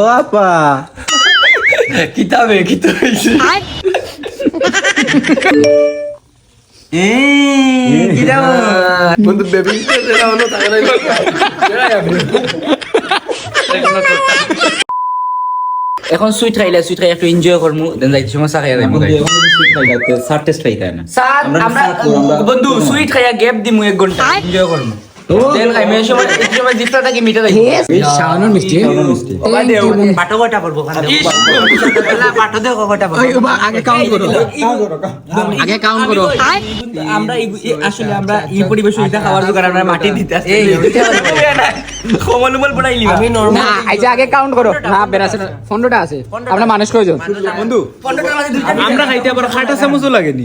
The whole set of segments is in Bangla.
ও আপা কিতাবে কিতা হইছে বন্ধু বেবি হলো এখন সুইট খাইলে সুইট খাই একটু এনজয় করমু দেন যাইতে সময় চা খাইয়া যাইমু সার টেস্ট খাইতে না? সাত আমরা করব, বন্ধু সুইট খাইয়া গ্যাপ দিমু এক ঘণ্টা এনজয় করমু। আমরা আসলে আমরা এই পরিবেশ খাওয়ার দোকান আমরা মাটি দিতে কমলমল বড়াইলি আমি না এই যে আগে কাউন্ট করো। না আছে। আমরা মানুষ কয়জন? বন্ধু আমরা খাইতে আবার খাটা চামচও লাগেনি।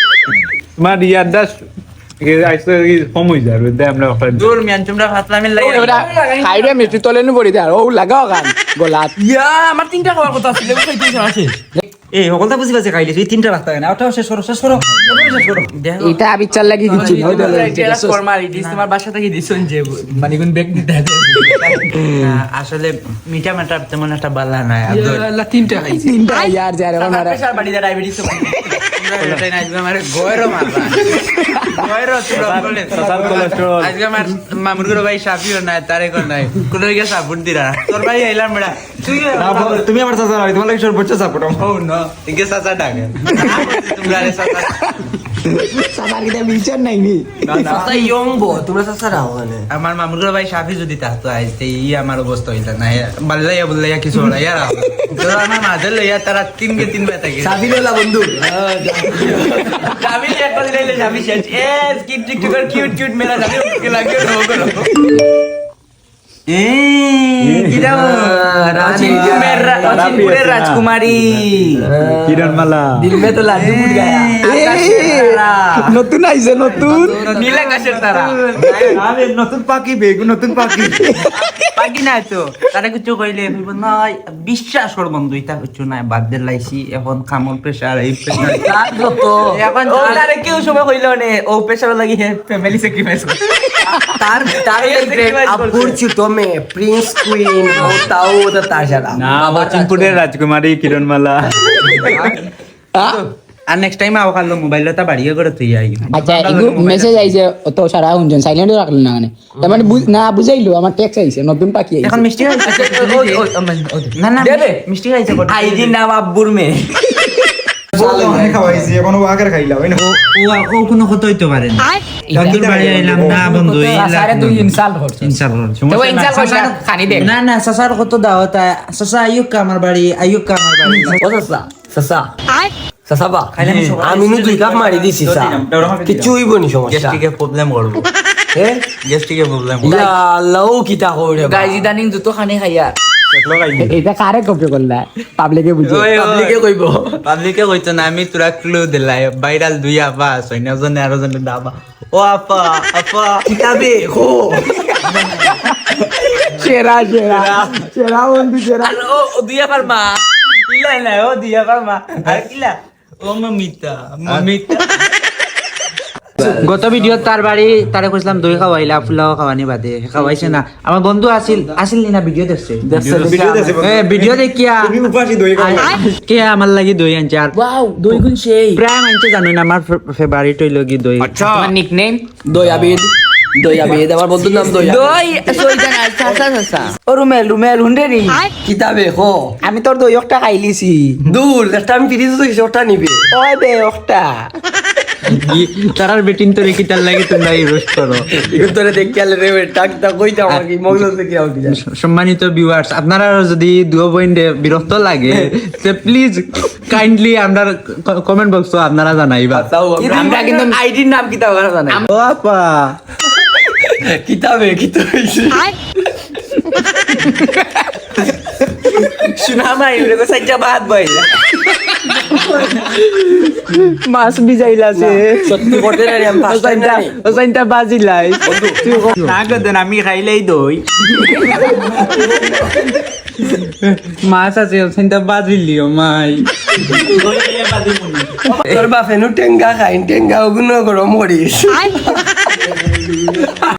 তোমার ইয়ারটা আইসে কম হয়ে যাবে দে আমরা দূর মিয়ান তোমরা ফাতলামিল লাগে ওটা খাইরে মিষ্টি তলে নি পড়ি দেয় ও লাগাও গান গোলাত। ইয়া আমার তিনটা খাওয়ার কথা ছিল ওই খাইতে আছে। এই সকলটা বুঝি পাচ্ছে খাইলে তুই তিনটা রাস্তা না ওটাও শেষ করো শেষ করো শেষ করো এটা বিচার লাগি দিচ্ছি ওই দলে ফর্মালিটিস তোমার বাসা থেকে দিছন যে মানে কোন ব্যাগ দিতে আসলে মিঠা মাটা তেমন একটা বালা নাই তিনটা খাইছি। তিনটা ইয়ার যার এখন প্রেসার বাড়ি ডায়াবেটিস তো এটাই না আজকে আমার মামুর করে ভাই সাফিও নাই তারে কোন নাই। কোন দিকে সাপুন দিরা। তোর ভাই আইলাম বেড়া। তুমি আমার চাচা তোমার লাগে সর্বোচ্চ সাপোর্ট ও নো। ইকে সাসা ডাকে। তোমরা রে সাসা সাদার কিটা বিচার নাই নি। সাসা ইয়ং বো তোমরা সাসা রাও মানে আমার মামুর ভাই সাফি যদি থাকতো আইতে ই আমার অবস্থা হইতা না। বাল্লাইয়া বললাইয়া কিছু হলাইয়া রাও তোর আমার মাঝে লইয়া তারা তিন গে তিন বেতা গেছে বন্ধু। করে লাইলে যাবি শেষ। এ কিট টিক টিক কিউট কিউট মেলা যাবি ওকে লাগিয়ে নো করো রাজকুমারী রাজকুমারী কিরণ মালা দিল মে তো লাড্ডু ফুট গায়া নতুন আইছে নতুন নীল আকাশের তারা নতুন পাখি বেগু নতুন পাখি পাখি নাই তো তারা কিছু কইলে নাই বিশ্বাস কর বন্ধু ইটা কিছু নাই বাদ লাইছি এখন কামল প্রেসার এই প্রেসার তার যত। এখন তারে কেউ সময় কইলো নে ও প্রেসার লাগি ফ্যামিলি স্যাক্রিফাইস তার তার আপুর চিতমে প্রিন্স কুইন ও তাও তার সারা না বচিনপুরের রাজকুমারী কিরণ মালা আর নেক্সট টাইম আও খালো মোবাইলটা বাড়িয়ে করে তুই আই। আচ্ছা এগু মেসেজ আইছে অত সারা হুনজন সাইলেন্ট রাখল না মানে? তার মানে না বুঝাইলো আমার টেক্সট আইছে নতুন পাখি আইছে। এখন মিষ্টি খাইছে না না দেবে। মিষ্টি খাইছে আইজি নাম আব্বুর না। ও ও কোনো কথা হইতে পারে না। তো সাসার কত দাও তা সাসা আয়ুক আমার বাড়ি আয়ুক আমার বাড়ি। সাসা সাসা সাসা বা আমি নু দুই কাপ মারি দিছি সা কিছু হইব নি সমস্যা? গেস্টিকে প্রবলেম করব হ্যাঁ গেস্টিকে প্রবলেম ইয়া আল্লাহ কিতা করে গাইজি দানিং দুটো খানি খাইয়া এটা কারে কপি করলা পাবলিকে বুঝে পাবলিকে কইব। পাবলিকে কইতো না আমি তোরা ক্লু দিলাই। বাইরাল দুই আপা সৈন্য জনে আরও জনে দাবা। ও আপা আপা। কিতাবে খো সেরা সেরা সেরা বন্ধু সেরা ও ও দুই আপার মা। কিলা না ও দুই আপার মা। আর কিলা ও মমিতা মমিতা। গত ভিডিও তার বাড়ি তারে কইছিলাম দই খাওয়াইলা ফুলাও খাওয়ানি বাদে খাওয়াইছে না। আমার বন্ধু আছিল আছিল নি ভিডিও দেখছে? ভিডিও দেখছে এ ভিডিও দেখিয়া। তুমি উপাসী দই খাও কে আমার লাগি দই আনছে আর ওয়াও দুই গুণ সেই। প্রায় আনছে জানেন আমার ফেভারিট হইল কি দই তোমার নিকনেম দই আবিদ। দই আমার বন্ধুর নাম দই দই না সাসা সাসা ও রুমেল রুমেল হুন্ডে নি? কিতাবে খো আমি তোর দই একটা খাইলিছি। দূর একটা আমি ফিরিয়ে দিছি ওটা নিবে। ওই বে একটা তারার বেটিন তো রেখি তার লাগে তোমরা এই রোস্ট করো? তোরে দেখি আলে রে টাক টাক কইতা আমার কি মগজ থেকে আউট যায় সম্মানিত ভিউয়ার্স আপনারা যদি দুও বইন্ডে বিরক্ত লাগে তো প্লিজ কাইন্ডলি আমরা কমেন্ট বক্স আপনারা জানাইবা। তাও আমরা কিন্তু আইডির নাম কিতা ওরা জানে ও আপা কিতাবে কিতা হইছে শুনা মাই রে সাইজা বাদ বইলা মাছ ভিজাইলাছে সত্যি করতে না আমি ফার্স্ট ওসাইনটা বাজিলাই না গদেন আমি খাইলেই দই মাছ আছে ওখানটা বাজিলিও মাই তোর বাপে টেঙ্গা খাই টেঙ্গা ওগুলো গরম করিস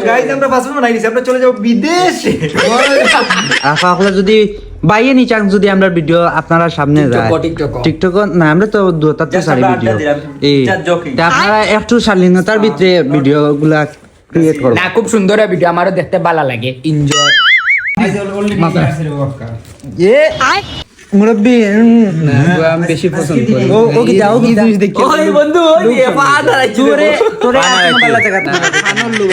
গাইজ আমরা পাসপোর্ট বানাই দিছি আমরা চলে যাব বিদেশে। আফা আপনারা যদি বাইয়ে নি চান যদি আমরা ভিডিও আপনারা সামনে যায়। টিকটক, না আমরা তো দুটা তো সারি ভিডিও এই আপনারা একটু শালীনতার ভিতরে ভিডিও গুলা ক্রিয়েট করো। না খুব সুন্দর ভিডিও আমারও দেখতে ভালো লাগে। এনজয় এ মুরব্বি আমি বেশি পছন্দ করি। ও কি যাও কি জিনিস দেখি। ওই বন্ধু ওই তোরে তোরে এখন ভালো জায়গা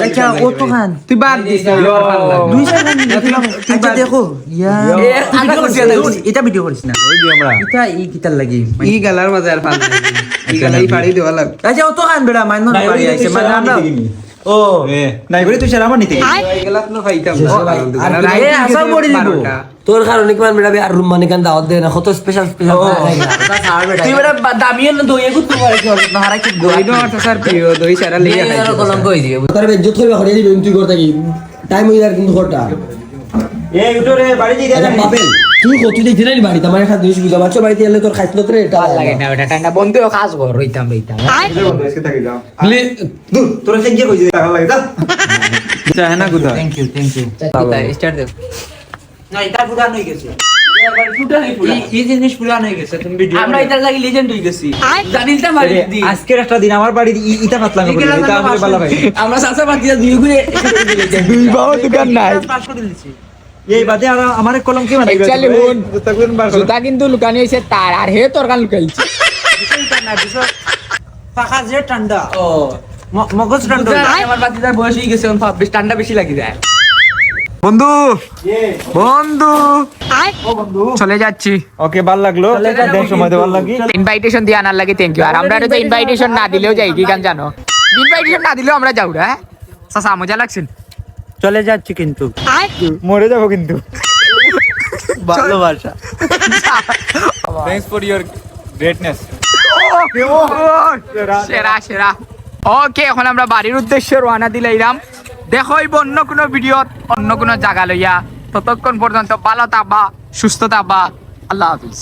আচ্ছা ও তো খান। তুই বাদ দিস দুই সেকেন্ড আচ্ছা দেখো ইয়া এটা ভিডিও করিস না। ওই দিও আমরা। এটা এই কিতার লাগি। ই গালার মাঝে আর ফাল ই গালা পাড়ি দেওয়া লাগ আচ্ছা ও তো খান বেড়া মাইন না আইছে। মানে আমরা ও। নাই বলে তুই সারা আমার নিতে গেলি। এই খাইতাম এ আসার পড়ে দিব। তোর কারণে কিমান বেড়া আর রুম মানে কান দাওয়াত দে না? কত স্পেশাল স্পেশাল তুই বেড়া দামি না দই এগুত তো পারে না হারাই কি দই নো আর স্যার প্রিয় দই সারা লিয়া খাই কলঙ্ক হই দিবে। তোর বেজ্জত হইবা হরে দিবে তুই করতে কি টাইম হই আর কিন্তু করটা এই উঠো রে বাড়ি দিয়ে আচ্ছা পাবেল তুই কত নাই বাড়ি তোমার একটা জিনিস বুঝা বাচ্চা বাড়িতে এলে তোর খাইছিল তোর এটা ভালো লাগে না ওটা ঠান্ডা বন্ধু কাজ কর রইতাম রইতাম। আজকে থাকি যাও। দূর তোরা সে গিয়ে কইছিস টাকা লাগে যা। চাহে না thank you thank you start দে। না এটা পুরান হয়ে গেছে। এই জিনিস পুরান হয়ে গেছে তুমি ভিডিও আমরা এটার লাগি লেজেন্ড হই গেছি। জানিস না মারি দি। আজকের একটা দিন আমার বাড়ি ইটা পাতলামি করি এটা আসলে ভালো ভাই। আমরা সাসা বাকি দুই ঘুরে দুই বাও দোকান নাই। পাস করে দিছি। এই বাদে আর আমার কলম কি মানে। Actually, হুন, জুতা কিন্তু লুকানি হয়েছে তার আর হে তোর কান লুকাইছে। পাখা যে ঠান্ডা। ও। মগজ ঠান্ডা। আমার বাতিদার বয়স হয়ে গেছে এখন বেশ ঠান্ডা বেশি লাগি যায়। বন্ধু বন্ধু। চলে যাচ্ছি। ওকে ভালো লাগল। লাগি। ইনভাইটেশন দিয়ে আনার লাগে থ্যাংক ইউ আর আমরা তো ইনভাইটেশন না দিলেও যাই কি গান জানো? ইনভাইটেশন না দিলেও আমরা যাও হ্যাঁ? সাসা মজা লাগছে? চলে যাচ্ছি কিন্তু। মরে যাব কিন্তু। ভালোবাসা থ্যাঙ্কস ফর ইওর গ্রেটনেস সেরা সেরা। ওকে এখন আমরা বাড়ির উদ্দেশ্যে রওনা দিলাম। দেখো হইব অন্য কোনো ভিডিওত, অন্য কোনো জায়গা লইয়া। ততক্ষণ পর্যন্ত ভালো থাকবা, সুস্থ থাকবা। আল্লাহ হাফিজ।